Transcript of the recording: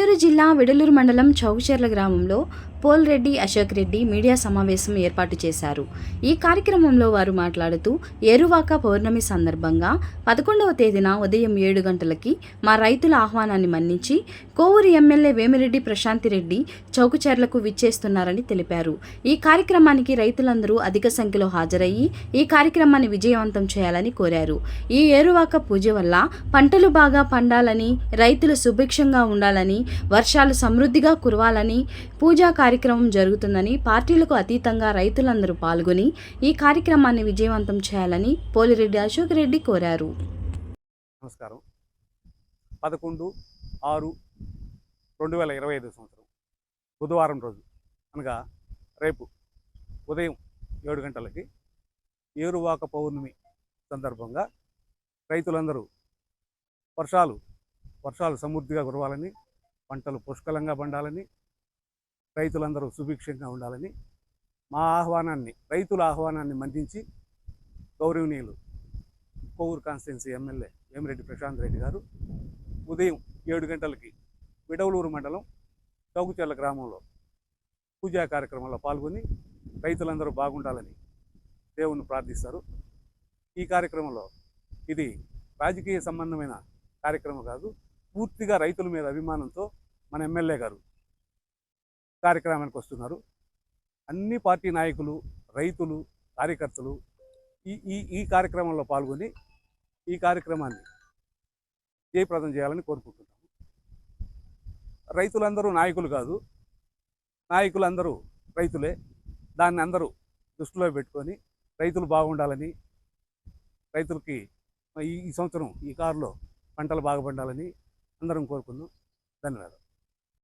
విడలూరు మండలం చౌకచర్ల గ్రామంలో పోల్రెడ్డి అశోక్ రెడ్డి మీడియా సమావేశం ఏర్పాటు చేశారు. ఈ కార్యక్రమంలో వారు మాట్లాడుతూ ఏరువాక పౌర్ణమి సందర్భంగా పదకొండవ తేదీన ఉదయం ఏడు గంటలకి మా రైతుల ఆహ్వానాన్ని మన్నించి కోవూరు ఎమ్మెల్యే వేమిరెడ్డి ప్రశాంతిరెడ్డి చౌకచర్లకు విచ్చేస్తున్నారని తెలిపారు. ఈ కార్యక్రమానికి రైతులందరూ అధిక సంఖ్యలో హాజరయ్యి ఈ కార్యక్రమాన్ని విజయవంతం చేయాలని కోరారు. ఈ ఏరువాక పూజ వల్ల పంటలు బాగా పండాలని రైతులు సుభిక్షంగా ఉండాలని వర్షాలు సమృద్ధిగా కురవాలని పూజా కార్యక్రమం జరుగుతుందని పార్టీలకు అతీతంగా రైతులందరూ పాల్గొని ఈ కార్యక్రమాన్ని విజయవంతం చేయాలని పోలిరెడ్డి అశోక్ రెడ్డి కోరారు. నమస్కారం. పదకొండు ఆరు రెండు వేల ఇరవై ఐదు సంవత్సరం. బుధవారం రోజు అనగా రేపు ఉదయం ఏడు గంటలకి ఏరువాక పౌర్ణమి సందర్భంగా రైతులందరూ వర్షాలు వర్షాలు సమృద్ధిగా కురవాలని పంటలు పుష్కలంగా పండాలని రైతులందరూ సుభిక్షంగా ఉండాలని మా ఆహ్వానాన్ని రైతుల ఆహ్వానాన్ని మన్నించి గౌరవనీయులు కోవూరు కాన్స్టిట్యున్సీ ఎమ్మెల్యే వేమిరెడ్డి ప్రశాంత్ రెడ్డి గారు ఉదయం ఏడు గంటలకి విడవలూరు మండలం చౌకుచెల్ల గ్రామంలో పూజా కార్యక్రమంలో పాల్గొని రైతులందరూ బాగుండాలని దేవుణ్ణి ప్రార్థిస్తారు. ఈ కార్యక్రమంలో ఇది రాజకీయ సంబంధమైన కార్యక్రమం కాదు పూర్తిగా రైతుల మీద అభిమానంతో మన ఎమ్మెల్యే గారు కార్యక్రమానికి వస్తున్నారు. అన్ని పార్టీ నాయకులు రైతులు కార్యకర్తలు ఈ ఈ ఈ కార్యక్రమంలో పాల్గొని ఈ కార్యక్రమాన్ని జయప్రదం చేయాలని కోరుకుంటున్నాము. రైతులందరూ నాయకులు కాదు నాయకులందరూ రైతులే. దాన్ని అందరూ దృష్టిలో పెట్టుకొని రైతులు బాగుండాలని రైతులకి ఈ ఈ సంవత్సరం ఈ కారులో పంటలు బాగా పండాలని అందరం కోరుకుందాం. ధన్యవాదాలు.